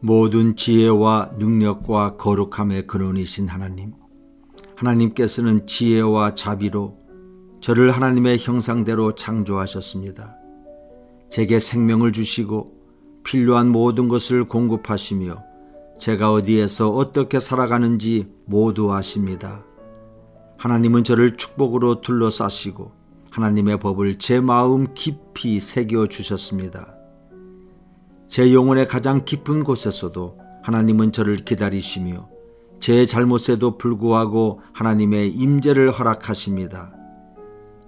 모든 지혜와 능력과 거룩함의 근원이신 하나님. 하나님께서는 지혜와 자비로 저를 하나님의 형상대로 창조하셨습니다. 제게 생명을 주시고 필요한 모든 것을 공급하시며 제가 어디에서 어떻게 살아가는지 모두 아십니다. 하나님은 저를 축복으로 둘러싸시고 하나님의 법을 제 마음 깊이 새겨 주셨습니다. 제 영혼의 가장 깊은 곳에서도 하나님은 저를 기다리시며 제 잘못에도 불구하고 하나님의 임재를 허락하십니다.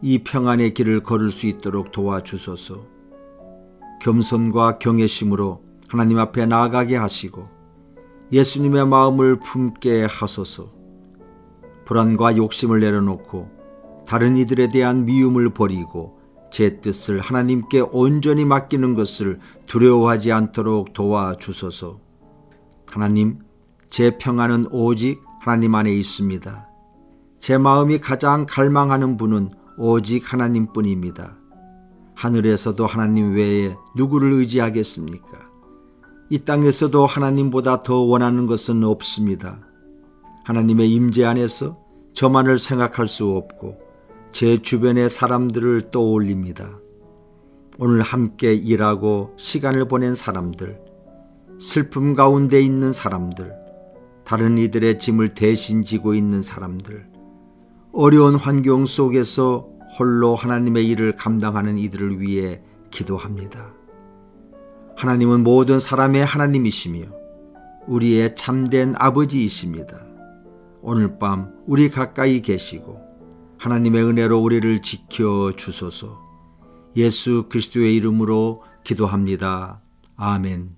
이 평안의 길을 걸을 수 있도록 도와주소서. 겸손과 경외심으로 하나님 앞에 나아가게 하시고 예수님의 마음을 품게 하소서. 불안과 욕심을 내려놓고 다른 이들에 대한 미움을 버리고 제 뜻을 하나님께 온전히 맡기는 것을 두려워하지 않도록 도와주소서. 하나님, 제 평안은 오직 하나님 안에 있습니다. 제 마음이 가장 갈망하는 분은 오직 하나님 뿐입니다. 하늘에서도 하나님 외에 누구를 의지하겠습니까? 이 땅에서도 하나님보다 더 원하는 것은 없습니다. 하나님의 임재 안에서 저만을 생각할 수 없고 제 주변의 사람들을 떠올립니다. 오늘 함께 일하고 시간을 보낸 사람들, 슬픔 가운데 있는 사람들, 다른 이들의 짐을 대신 지고 있는 사람들, 어려운 환경 속에서 홀로 하나님의 일을 감당하는 이들을 위해 기도합니다. 하나님은 모든 사람의 하나님이시며 우리의 참된 아버지이십니다. 오늘 밤 우리 가까이 계시고 하나님의 은혜로 우리를 지켜 주소서. 예수 그리스도의 이름으로 기도합니다. 아멘.